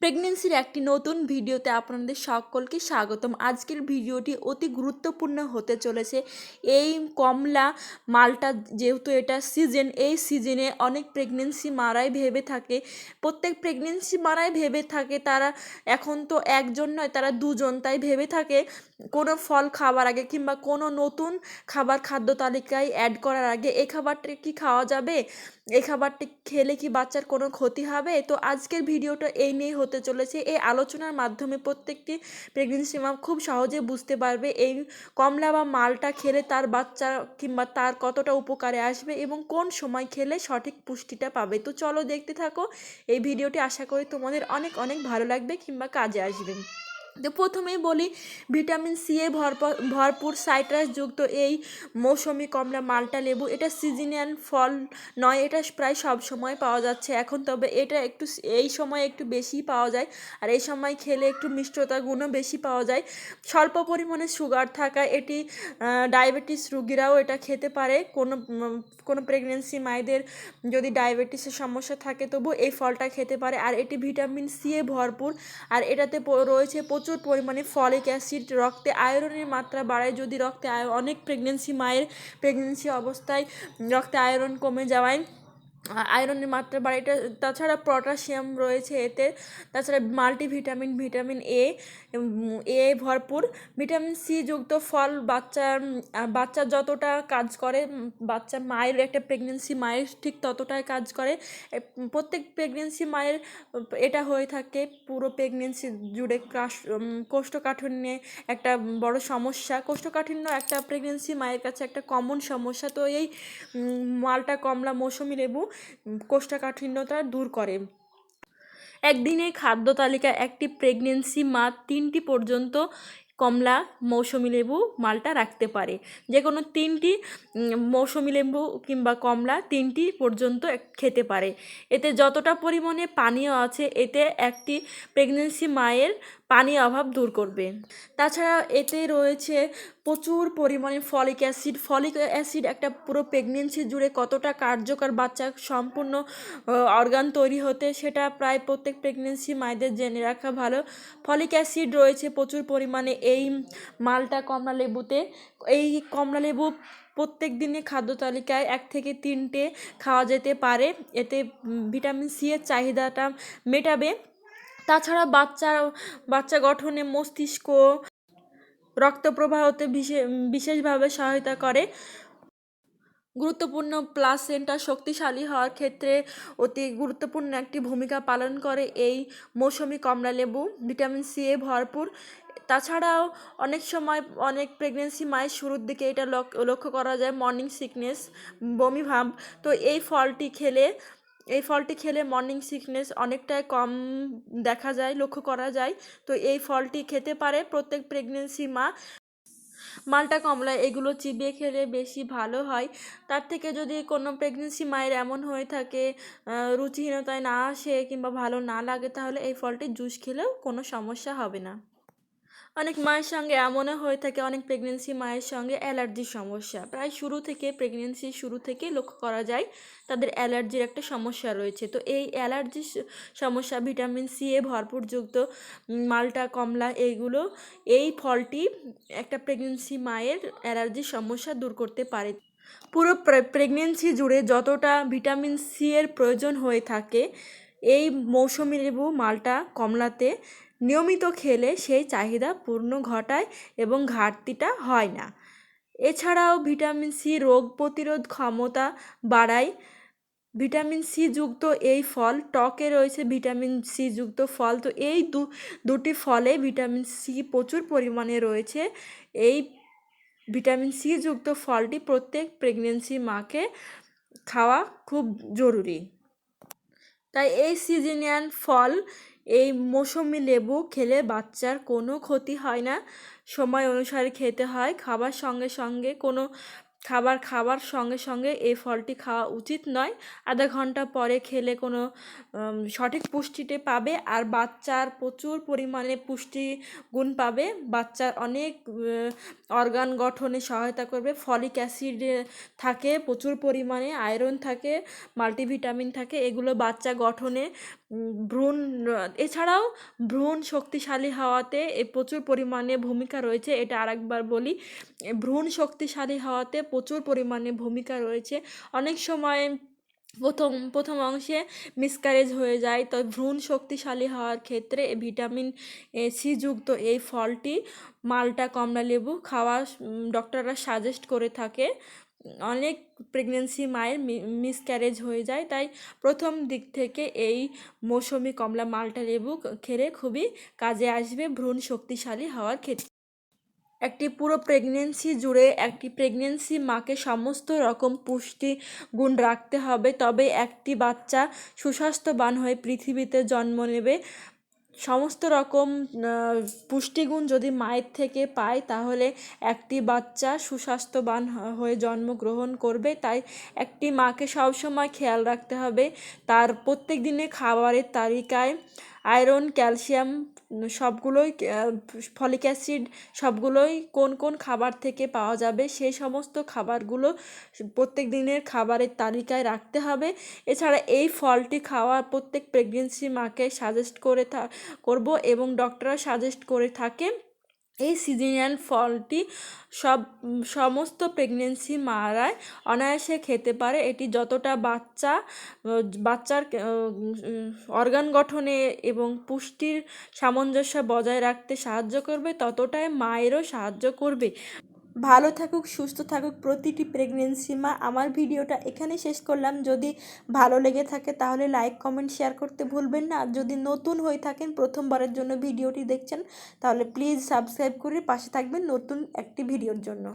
প্রেগনেন্সির একটি নতুন ভিডিওতে আপনাদের সকলকে স্বাগতম। আজকের ভিডিওটি অতি গুরুত্বপূর্ণ হতে চলেছে। এই কমলা মালটা যেহেতু এটা সিজন এই সিজনে অনেক প্রেগনেন্সি মারাই ভেবে থাকে। প্রত্যেক প্রেগনেন্সি মারাই ভেবে থাকে, তারা এখন তো একজন নয়, তারা দুজন, তাই ভেবে থাকে কোনো ফল খাবার আগে কিংবা কোনো নতুন খাবার খাদ্য তালিকায় অ্যাড করার আগে এই খাবারটা কি খাওয়া যাবে? এই খাবারটি খেলে কি বাচ্চার কোনো ক্ষতি হবে? তো আজকের ভিডিওটা এই নিয়ে হতে চলেছে। এই আলোচনার মাধ্যমে প্রত্যেকটি প্রেগনেন্সি মা খুব সহজে বুঝতে পারবে এই কমলা বা মালটা খেলে তার বাচ্চা কিংবা তার কতটা উপকারে আসবে এবং কোন সময় খেলে সঠিক পুষ্টিটা পাবে। তো চলো দেখতে থাকো। এই ভিডিওটি আশা করি তোমাদের অনেক অনেক ভালো লাগবে কিংবা কাজে আসবে। তো প্রথমেই বলি, ভিটামিন সি এ ভরপুর ভরপুর সাইট্রাস যুক্ত এই মৌসুমি কমলা, মালটা, লেবু, এটা সিজনিয়াল ফল নয়, এটা প্রায় সব সময় পাওয়া যাচ্ছে। এখন তবে এটা একটু এই সময় একটু বেশি পাওয়া যায় আর এই সময় খেলে একটু মিষ্টতা গুণও বেশি পাওয়া যায়। স্বল্প পরিমাণে সুগার থাকায় এটি ডায়াবেটিস রুগীরাও এটা খেতে পারে। কোনো কোনো প্রেগনেন্সি মায়েদের যদি ডায়াবেটিসের সমস্যা থাকে তবু এই ফলটা খেতে পারে। আর এটি ভিটামিন সি এ ভরপুর আর এটাতে রয়েছে প্রচুর পরিমাণে ফলিক অ্যাসিড, রক্তে আয়রনের মাত্রা বাড়ায়। যদি রক্তে আয়- অনেক প্রেগনেন্সি মায়ের প্রেগনেন্সি অবস্থায় রক্তে আয়রন কমে যাওয়ায় আয়রনের মাত্রা বাড়ে। এটা তাছাড়া পটাশিয়াম রয়েছে এতে। তাছাড়া মাল্টিভিটামিন, ভিটামিন এ এ ভরপুর। ভিটামিন সি যুক্ত ফল বাচ্চার বাচ্চা যতটা কাজ করে বাচ্চা মায়ের একটা প্রেগনেন্সি মায়ের ঠিক ততটাই কাজ করে। প্রত্যেক প্রেগনেন্সি মায়ের, এটা হয়ে থাকে পুরো প্রেগনেন্সি জুড়ে ক্রাশ কোষ্ঠকাঠিন্যে একটা বড় সমস্যা। কোষ্ঠকাঠিন্য একটা প্রেগনেন্সি মায়ের কাছে একটা কমন সমস্যা। তো এই মালটা কমলা, মৌসুমি লেবু কোষ্ঠকাঠিন্যতা দূর করে। একদিনে খাদ্য তালিকা একটি প্রেগনেন্সি মা তিনটি পর্যন্ত কমলা মৌসুমি লেবু মালটা রাখতে পারে। যে কোনো তিনটি মৌসুমি লেবু কিংবা কমলা তিনটি পর্যন্ত খেতে পারে। এতে যতটা পরিমাণে পানীয় আছে, এতে একটি প্রেগনেন্সি মায়ের পানির অভাব দূর করবে। তাছাড়া এতে রয়েছে প্রচুর পরিমাণে ফলিক অ্যাসিড। ফলিক অ্যাসিড একটা পুরো প্রেগনেন্সি জুড়ে কতটা কার্যকর বাচ্চা সম্পূর্ণ অর্গান তৈরি হতে সেটা প্রায় প্রত্যেক প্রেগনেন্সি মায়েদের জেনে রাখা ভালো। ফলিক অ্যাসিড রয়েছে প্রচুর পরিমাণে এই মালটা কমলা লেবুতে। এই কমলা লেবু প্রত্যেক দিনে খাদ্য তালিকায় এক থেকে তিনটে খাওয়া যেতে পারে। এতে ভিটামিন সি এর চাহিদাটা মেটাবে। তাছাড়া বাচ্চা বাচ্চা গঠনে মস্তিষ্ক রক্ত প্রবাহতে বিশেষভাবে সহায়তা করে। গুরুত্বপূর্ণ প্লাসেন্টা শক্তিশালী হওয়ার ক্ষেত্রে অতি গুরুত্বপূর্ণ একটি ভূমিকা পালন করে এই মৌসুমি কমলা লেবু, ভিটামিন সি এ ভরপুর। তাছাড়াও অনেক সময় অনেক প্রেগনেন্সি মায়ের শুরুর দিকে এটা লক- লক্ষ্য করা যায় মর্নিং সিকনেস বমি ভাব। তো এই ফলটি খেলে এই ফলটি খেলে মর্নিং সিকনেস অনেকটাই কম দেখা যায়, লক্ষ্য করা যায়। তো এই ফলটি খেতে পারে প্রত্যেক প্রেগনেন্সি মা। মালটা কমলা এগুলো চিবিয়ে খেলে বেশি ভালো হয়। তার থেকে যদি কোনো প্রেগনেন্সি মায়ের এমন হয়ে থাকে রুচিহীনতায় না আসে কিংবা ভালো না লাগে, তাহলে এই ফলটির জুস খেলেও কোনো সমস্যা হবে না। অনেক মায়ের সঙ্গে এমনও হয়ে থাকে, অনেক প্রেগনেন্সি মায়ের সঙ্গে অ্যালার্জির সমস্যা। প্রায় শুরু থেকে প্রেগনেন্সির শুরু থেকে লক্ষ্য করা যায়, তাদের অ্যালার্জির একটা সমস্যা রয়েছে। তো এই অ্যালার্জির সমস্যা ভিটামিন সি এ ভরপুর যুক্ত মালটা, কমলা এইগুলো এই ফলটি একটা প্রেগনেন্সি মায়ের অ্যালার্জির সমস্যা দূর করতে পারে। পুরো প্রেগনেন্সি জুড়ে যতটা ভিটামিন সি এর প্রয়োজন হয়ে থাকে, এই মৌসুমি লেবু, মালটা, কমলাতে নিয়মিত খেলে সেই চাহিদা পূর্ণ ঘটায় এবং ঘাটতিটা হয় না। এছাড়াও ভিটামিন সি রোগ প্রতিরোধ ক্ষমতা বাড়ায়। ভিটামিন সি যুক্ত এই ফল টকে রয়েছে, ভিটামিন সি যুক্ত ফল। তো এই দু, দুটি ফলে ভিটামিন সি প্রচুর পরিমাণে রয়েছে। এই ভিটামিন সি যুক্ত ফলটি প্রত্যেক প্রেগনেন্সি মাকে খাওয়া খুব জরুরি। তাই এই সিজনিয়ান ফল এই মৌসুমি লেবু খেলে বাচ্চার কোনো ক্ষতি হয় না। সময় অনুসারে খেতে হয়। খাবার সঙ্গে সঙ্গে কোনো খাবার খাবার সঙ্গে সঙ্গে এই ফলটি খাওয়া উচিত নয়। আধা ঘণ্টা পরে খেলে কোনো সঠিক পুষ্টিটা পাবে আর বাচ্চার প্রচুর পরিমাণে পুষ্টি গুণ পাবে। বাচ্চার অনেক অর্গান গঠনে সহায়তা করবে। ফলিক অ্যাসিড থাকে, প্রচুর পরিমাণে, আয়রন থাকে, মাল্টিভিটামিন থাকে, এগুলো বাচ্চা গঠনে ভ্রূণ, এছাড়াও ভ্রূণ শক্তিশালী হওয়াতে প্রচুর পরিমাণে ভূমিকা রয়েছে। এটা আরেকবার বলি ভ্রূণ শক্তিশালী হওয়াতে প্রচুর পরিমাণে ভূমিকা রয়েছে। অনেক সময় প্রথম প্রথম অংশে মিসক্যারেজ হয়ে যায়, তো ভ্রূণ শক্তিশালী হওয়ার ক্ষেত্রে ভিটামিন এ সি যুক্ত এই ফলটি মালটা কমলা লেবু খাওয়া ডক্টররা সাজেস্ট করে থাকে। অনেক প্রেগনেন্সি মায়ের মিসক্যারেজ হয়ে যায়, তাই প্রথম দিক থেকে এই মৌসুমি কমলা মালটা লেবু খেলে খুবই কাজে আসবে ভ্রূণ শক্তিশালী হওয়ার ক্ষেত্রে। একটি পুরো প্রেগনেন্সি জুড়ে একটি প্রেগনেন্সি মাকে সমস্ত রকম পুষ্টি গুণ রাখতে হবে। তবে একটি বাচ্চা সুস্বাস্থ্যবান হয়ে পৃথিবীতে জন্ম নেবে। সমস্ত রকম পুষ্টিগুণ যদি মায়ের থেকে পায়, তাহলে একটি বাচ্চা সুস্বাস্থ্যবান হয়ে জন্মগ্রহণ করবে। তাই একটি মাকে সবসময় খেয়াল রাখতে হবে। তার প্রত্যেক দিনে খাবারের তালিকায় আয়রন, ক্যালসিয়াম সবগুলোই ফলিক অ্যাসিড সবগুলোই কোন কোন খাবার থেকে পাওয়া যাবে সেই সমস্ত খাবারগুলো প্রত্যেক দিনের খাবারের তালিকায় রাখতে হবে। এছাড়া এই ফলটি খাওয়া প্রত্যেক প্রেগনেন্সি মাকে সাজেস্ট করে করব এবং ডক্টররা সাজেস্ট করে থাকে এই সিজনাল ফলটি সব সমস্ত প্রেগনেন্সি মারাই অনায়াসে খেতে পারে। এটি যতটা বাচ্চা বাচ্চার অর্গান গঠনে এবং পুষ্টির সামঞ্জস্য বজায় রাখতে সাহায্য করবে, ততটাই মায়েরও সাহায্য করবে। ভালো থাকুক, সুস্থ থাকুক, প্রতিটি প্রেগনেন্সি মা। আমার ভিডিওটা এখানে শেষ করলাম। যদি ভালো লেগে থাকে তাহলে লাইক কমেন্ট শেয়ার করতে ভুলবেন না। আর যদি নতুন হয়ে থাকেন, প্রথমবারের জন্য ভিডিওটি দেখছেন, তাহলে প্লিজ সাবস্ক্রাইব করে পাশে থাকবেন নতুন একটি ভিডিওর জন্য।